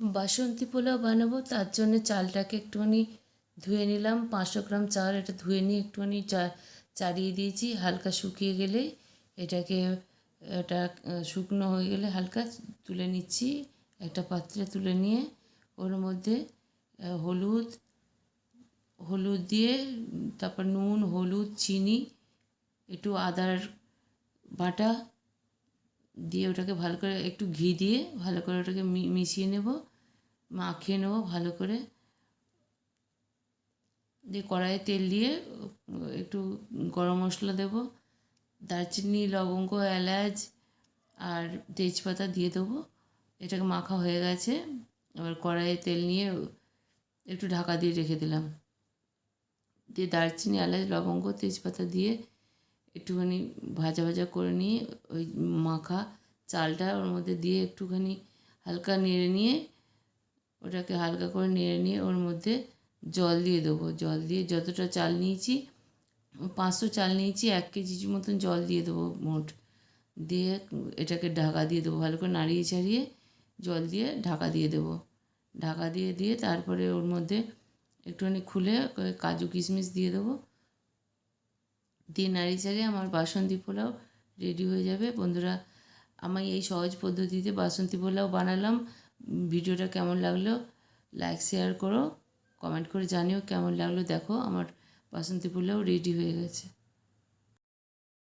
বাসন্তী পোলাও বানাবো, তার জন্য চালটাকে একটুখানি ধুয়ে নিলাম। পাঁচশো গ্রাম চাল এটা ধুয়ে নিয়ে একটুখানি চা, চাড়িয়ে দিয়েছি। হালকা শুকিয়ে গেলে এটাকে, এটা শুকনো হয়ে গেলে হালকা তুলে নিচ্ছি। একটা পাত্রে তুলে নিয়ে ওর মধ্যে হলুদ হলুদ দিয়ে, তারপর নুন, হলুদ, চিনি, একটু আদার বাটা দিয়ে ওটাকে ভালো করে একটু ঘি দিয়ে ভালো করে ওটাকে মিশিয়ে নেব, মাখিয়ে নেব ভালো করে। দিয়ে কড়াইয়ে তেল দিয়ে একটু গরম মশলা দেব, দারচিনি, লবঙ্গ, এলাচ আর তেজপাতা দিয়ে দেবো। এটাকে মাখা হয়ে গেছে, এবার কড়াইয়ে তেল নিয়ে একটু ঢাকা দিয়ে রেখে দিলাম। দিয়ে দারচিনি, এলাচ, লবঙ্গ, তেজপাতা দিয়ে একটুখানি ভাজা ভাজা করে নিয়ে ওই মাখা চালটা ওর মধ্যে দিয়ে একটুখানি হালকা নেড়ে নিয়ে ওটাকে হালকা করে নেড়ে নিয়ে ওর মধ্যে জল দিয়ে দেবো। জল দিয়ে যতটা চাল নিয়েছি, পাঁচশো চাল নিয়েছি, এক কেজি মতন জল দিয়ে দেবো মোট। দিয়ে এটাকে ঢাকা দিয়ে দেবো, ভালো করে নাড়িয়ে ছাড়িয়ে জল দিয়ে ঢাকা দিয়ে দেবো। ঢাকা দিয়ে দিয়ে তারপরে ওর মধ্যে একটুখানি খুলে কাজু কিশমিশ দিয়ে দেবো। দিয়ে নাড়িয়ে চাড়িয়ে আমার বাসন্তী পোলাও রেডি হয়ে যাবে। বন্ধুরা, আমি এই সহজ পদ্ধতিতে বাসন্তী পোলাও বানালাম। ভিডিওটা কেমন লাগল লাইক শেয়ার করো। কমেন্ট করে জানিও কেমন লাগল। দেখো, আমার বাসন্তী পোলাও রেডি হয়ে গেছে।